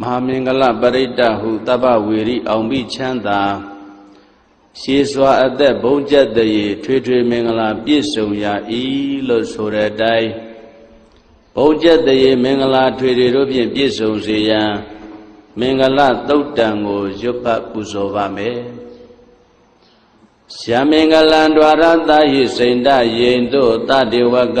မဟာမင်္ဂလပရိတ္တဟုတပ္ပဝေရိအောင်ပြီးချမ်းသာရှေးစွာအသက်ဘုံကျက်တည်းထွေထွေမင်္ဂလာပြည့်စုံရာဤလို့ဆိုတဲ့အတိုင်းဘုံကျက်တည်းမင်္ဂလာထွေထွေတို့ဖြင့်ပြည့်စုံစေရန်မင်္ဂလသုတ်တံကိုရွတ်ပတ်ပူဇော်ပါမယ်ရှမင်္ဂလံ द्वार တာဟိစိန္ဒယိန်တို့တတေဝက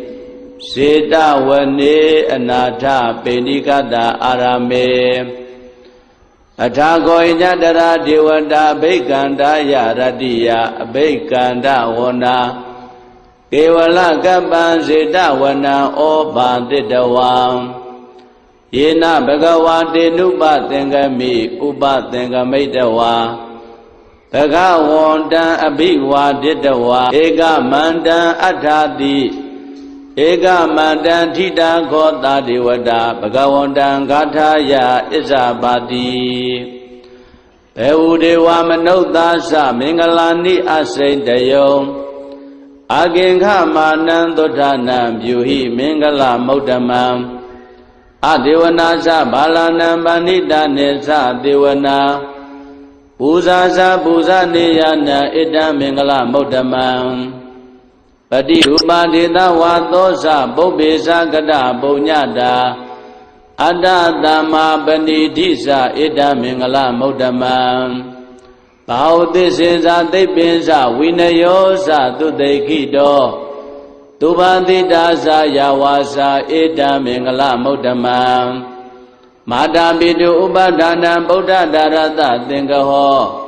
စေတဝနေအနာထပေဏိကတာအာရမေအထာဂောညတရာဒေဝတာအဘိကန္တာယရတ္တိယအဘိကန္တဝနာကေဝလကပ္ပံစေတဝနံဩဘာတိတဝံယေနဘဂဝါတေနုပသင်္ကမိဥပသင်္ကမိတဝါဘဂဝန္တံအဘိဝါဒိတဝါဧကမန္တံအထာတိ ဧကမန္တံထိတာခောတာဒေဝတာဘဂဝန္တံဂါထာယဣဇာပါတိဘေဝဒေဝမနုဿာသမင်္ဂလာနိအစိတယုံအာကင်္ခမာနံသုဒ္ဓနာပြုဟိမင်္ဂလမௌတမံအဒေဝနာသဘာလနံပဏိတနေသဒေဝနာပူဇာစာပူဇာနေယနာဣတံမင်္ဂလမௌတမံ ပတိရူပဒေသဝါသောဇပုပ္ပေဇကတပုံညတာအတ္တတမပဏိတိဇဣတံမင်္ဂလမௌတမံဘာဝသစ္စေဇသိပ္ပင်ဇဝိနယောဇသုတေခိတောသူဘာတိတာဇယာဝါစာဣတံမင်္ဂလမௌတမံမာတာပိတုဥပဒါနံဗုဒ္ဓဒါရတသင်္ကဟော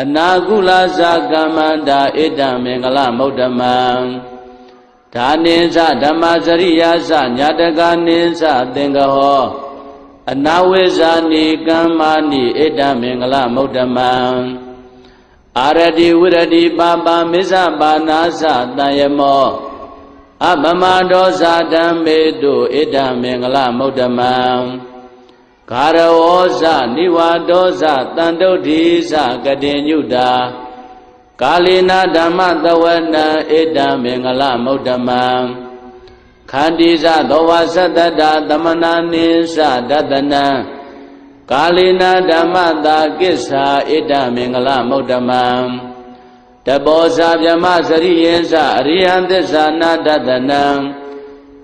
အနာကုလဇာကမ္မန္တာဣတံမင်္ဂလမௌတမံဒါနိသဓမ္မစရိယာသညာတကနိသသင်္ကဟောအနာဝိဇာနိကမ္မာနိဣတံမင်္ဂလမௌတမံအာရတိဝရတိပါပမစ္ဆပါနာသတံယမောအပမဒောဇာဓမ္မေတုဣတံမင်္ဂလမௌတမံ ဂါရဝောဇနိဝါဒောဇတန်တုဋ္ဌိဇကတိညုတာကာလိနာဓမ္မသဝနံဣတံမင်္ဂလမௌတမံခန္တီဇသောဝသတ္တတာသမနာနိသဒတနံကာလိနာဓမ္မတာကိစ္ဆာဣတံမင်္ဂလမௌတမံတဘောဇာဗျမစရိယေဇအရိယံသစ္စာနာဒတနံ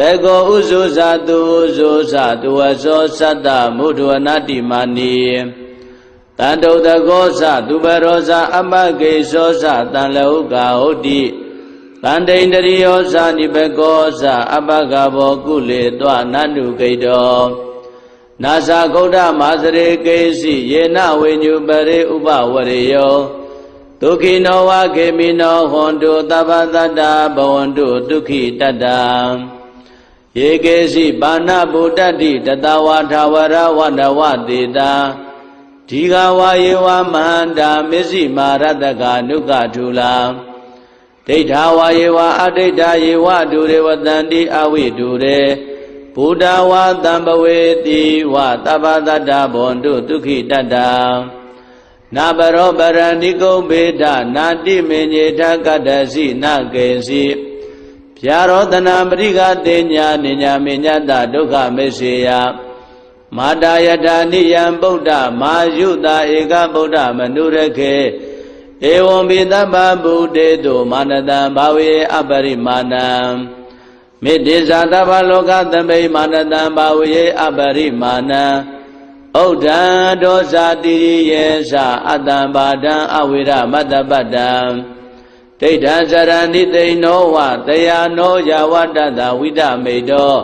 တေကောဥဇုဇာတုဥဇုဇာတုဝဇောသတ္တမုဒ္ဒဝနာတိမာနီတန္တုတကောဇသူပရောဇအပကေသောဇတန်လဟုကာဟုတ်တိတန္တိန္တရိယောဇနိဘကောဇအပကဘောကုလေတွနန္တုကိတောနာဇာဂௌဒမာစရေကေစီယေနဝိညုပရိဥပဝရေယောဒုခိနောဝခေမိနောဟွန်တုသဗ္ဗတတ္တဘဝန္တုဒုခိတတ္တ ယေကေစီပါဏဗုဒ္ဓတိတတဝါထာဝရဝန္တဝတေတာဒီဃဝါယေဝမန္တာမစ္စည်းမာရတကနုကထူလာဒိဋ္ဌာဝါယေဝအဒိဋ္ဌာယေဝဒုရေဝတန္တိအဝိဒုရေဘုဒ္ဓဝါတံပဝေတိဝသဗ္ဗတတ္တဘွန်တုဒုခိတတ္တနာဘရောပရဏိကုံဘေဒနာတိမေညေထကတ္တစီနကေစီ ဖြာရောတနာပရိကတေညာနိညာမေညတဒုက္ခမေစေယမာတာယတာနိယံဗုဒ္ဓမာယုတာဧကဗုဒ္ဓမနုရခေဧဝံပိတပ္ပဗုတေတုမာနတံဘာဝေအပရိမာဏံမေတ္တိဇာတဗ္ဗလောကသမိမာနတံဘာဝေအပရိမာဏံဩဒံဒောဇာတိယေသအတ္တံဘာဒံအဝိရမတ္တပတ္တံ ဒိဋ္ဌံဇရဏိသိဏောဝတယာနောယဝတ္တတဝိဒမေတော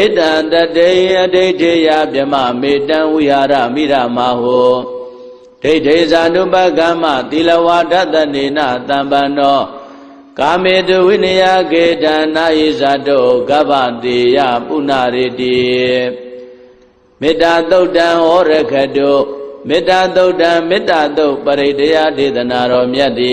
ဧတံတတေယဒိဋ္ဌိယဗြမမေတံဝိဟာရမိရမဟောဒိဋ္ဌိဇာနုပကမ္မသီလဝါဒတနေနတံပန္နောကာမေတုဝိနယကေတနာယိဇာတောကဗ္ဗတေယပုဏ္ဏရေတိမေတ္တာသုတ်တံဟောရခတုမေတ္တာသုတ်တံမေတ္တာသုတ်ပရိတယဒေသနာတော်မြတ်တိ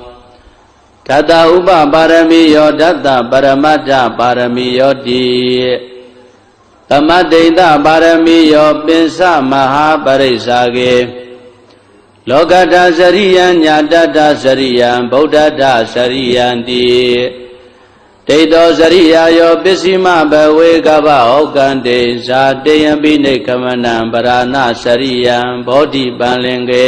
ဓတ္တဥပပါရမီယောဓတ္တပရမတ္ထပါရမီယောတိသမတ္တိတပါရမီယောပင်စမဟာပရိစ္ဆာကေလောကတစရိယံညာတတစရိယံဗုဒ္ဓတစရိယံတိဒိဋ္ဌောစရိယာယောပစ္စည်းမဘဝေကဗဩကံတေဇာတေယံပိနေကမနံပရဏစရိယံဘောဓိပံလင်ကေ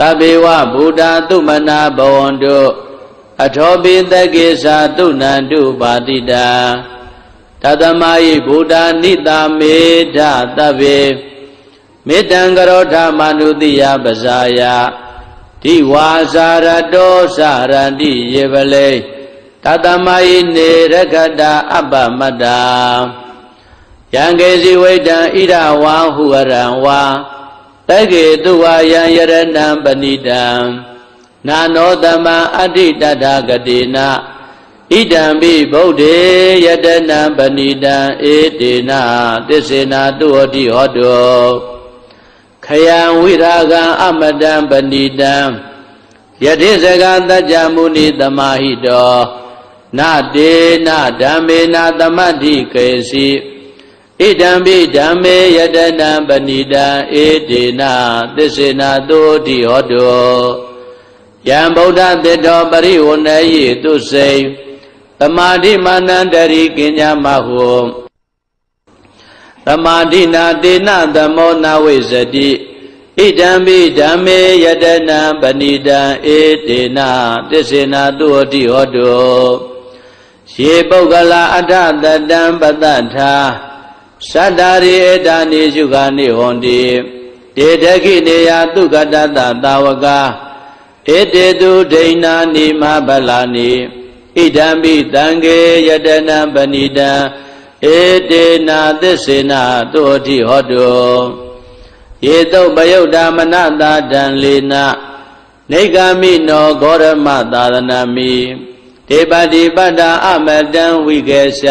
တဘေဝဗုဒ္ဓသုမနာဘဝန္တုအထောပိတကေသာတုဏန္တုပါတိတာတသမယိဗုဒ္ဓနိတာမေဓတဗေမေတံကရောဓမနုတိယပဇာယတိဝါစာရတောစာရတိယေပလေတသမယိနေရခတာအပ္ပမတ္တာယံကေစီဝိတံဣရဝါဟုရံဝါ တက္ကေတုဝါယံယရဏံပဏိတံနာနောတမံအဋ္ဌိတတဂတိနာဣဒံပိဗုဒ္ဓေယတနံပဏိတံဧတေနသစ္စေနာတုဟောတိဟောတောခယံဝိရာဂံအမတံပဏိတံယတိစကတัจ jা မုနိသမာဟိတောနတေနဓမ္မေနသမတ္ထိကေစီ ဣဒံပိဓမ္မေယတနံပဏိတံဧတေနသစ္စေနာတုဟောတိဟောတောယံဗုဒ္ဓတေတောပရိဝဏယေတုစိံသမာဓိမာနန္တရိကင်ညာမဟုသမာဓိနာတေနသမောနာဝိဇတိဣဒံပိဓမ္မေယတနာပဏိတံဧတေနသစ္စေနာတုဟတိဟောတုယေပုဂ္ဂလာအထတတံပတ္တထာ သတ္တာရိဧတာနိရှုခာနိဟောတိတေတခိနေယသုကတတသာဝကာဧတေတုဒိဏာနိမဗလာနိဣဒံပိတံကေယတနံပဏိတံဧတေနာသစ္စေနာတုအထိဟောတုယေတုပယုတ်တာမနတာတံလေနာနေဂမိနောဂောရမသာသနာမိဒေပတိပတ္တာအမတံဝိကေရှ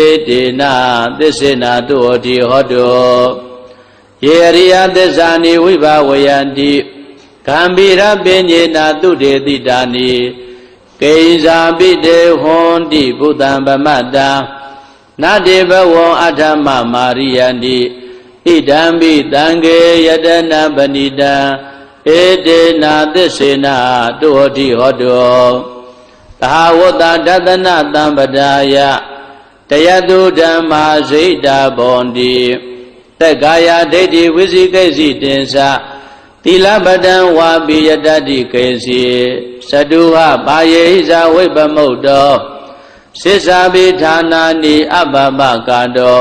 ဧတေနသစ္စေနာတုဟောတိဟောတောယေရိယသစ္စာနိဝိဘဝယန္တိကံဗိရပင်ညေနာတုတေတိတာနိကိဇာပိတေဟွန်တိဘုဒ္ဓံဗမတ္တာနတေဘဝံအထမမာရိယန္တိဣဒံပိတံကေယတနာပဏိတံဧတေနာသစ္စေနာတုဟောတိဟောတောသဟာဝတ္တတသနာတံပဒါယ တယတုဓမ္မာဇိတာဘောန္တိတက္ကာယဒိဋ္ဌိဝိဇိကိစီတင်္စသီလပတံဝါပိယတတိကေစီသတုဟပါယေဟိဇာဝိပမုတ်တောစိစ္ဆာပိဌာနာနိအပပကာတော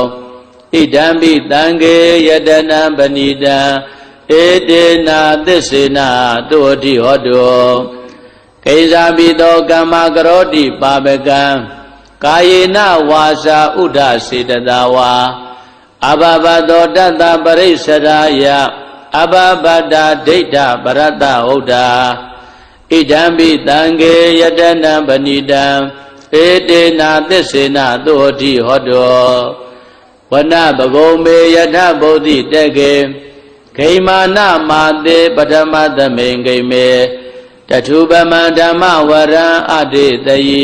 ဣဒံပိတံကေယတနံပဏိတံဧတေနာသစ္စေနာတုအတိဟောတောကိဇာပိတောကမ္မကရောတိပါပကံ ကာယေနဝါစာဥဒ္ဒစေတသာဝါအဘဘသောတတ္တပရိစ္ဆရာယအဘဘတာဒိဋ္ဌပရတ္တဟုတ်တာဣဒံပိတံကေယတနံပဏိတံဧတေနာသစ္စေနာသုဟတိဟောတောဝနပဂုံမေယထဗုဒ္ဓိတကေဂိမာနမာတေပထမသမိန်ဂိမေတထုပမံဓမ္မဝရံအတေတယိ